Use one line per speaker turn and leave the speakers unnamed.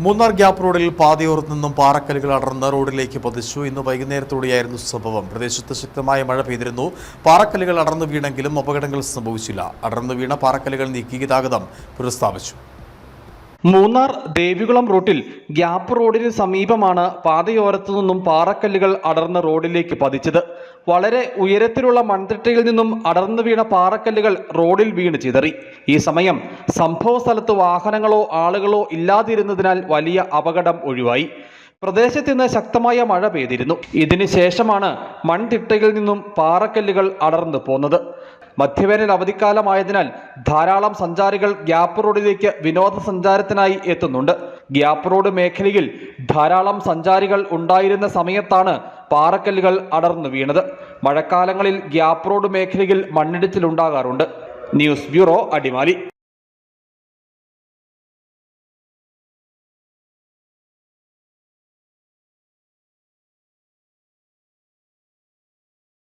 Munnar gap റോഡിൽ പാതയോർത്ത് നിന്നും പാറക്കല്ലുകൾ അടർന്ന റോഡിലേക്ക് പതിച്ചു. ഇന്ന് വൈകുന്നേരത്തോടെയായിരുന്നു സംഭവം. പ്രദേശത്ത് ശക്തമായ മഴ പെയ്തിരുന്നു. പാറക്കല്ലുകൾ അടർന്നു വീണെങ്കിലും അപകടങ്ങൾ സംഭവിച്ചില്ല. അടർന്നു വീണ പാറക്കല്ലുകൾ നീക്കി ഗതാഗതം പുനഃസ്ഥാപിച്ചു.
മൂന്നാർ ദേവികുളം റൂട്ടിൽ ഗ്യാപ്പ് റോഡിന് സമീപമാണ് പാതയോരത്തു നിന്നും പാറക്കല്ലുകൾ അടർന്ന റോഡിലേക്ക് പതിച്ചത്. വളരെ ഉയരത്തിലുള്ള മൺതിട്ടയിൽ നിന്നും അടർന്നു വീണ പാറക്കല്ലുകൾ റോഡിൽ വീണ് ചിതറി. ഈ സമയം സംഭവ സ്ഥലത്ത് വാഹനങ്ങളോ ആളുകളോ ഇല്ലാതിരുന്നതിനാൽ വലിയ അപകടം ഒഴിവായി. പ്രദേശത്ത് ഇന്ന് ശക്തമായ മഴ പെയ്തിരുന്നു. ഇതിനു ശേഷമാണ് മൺതിട്ടയിൽ നിന്നും പാറക്കല്ലുകൾ അടർന്നു പോന്നത്. മധ്യവേനൽ അവധിക്കാലമായതിനാൽ ധാരാളം സഞ്ചാരികൾ ഗ്യാപ്പ് റോഡിലേക്ക് വിനോദസഞ്ചാരത്തിനായി എത്തുന്നുണ്ട്. ഗ്യാപ്പ് റോഡ് മേഖലയിൽ ധാരാളം സഞ്ചാരികൾ ഉണ്ടായിരുന്ന സമയത്താണ് പാറക്കല്ലുകൾ അടർന്നു വീണത്. മഴക്കാലങ്ങളിൽ ഗ്യാപ്പ് റോഡ് മേഖലയിൽ മണ്ണിടിച്ചിലുണ്ടാകാറുണ്ട്. News bureau Adimali.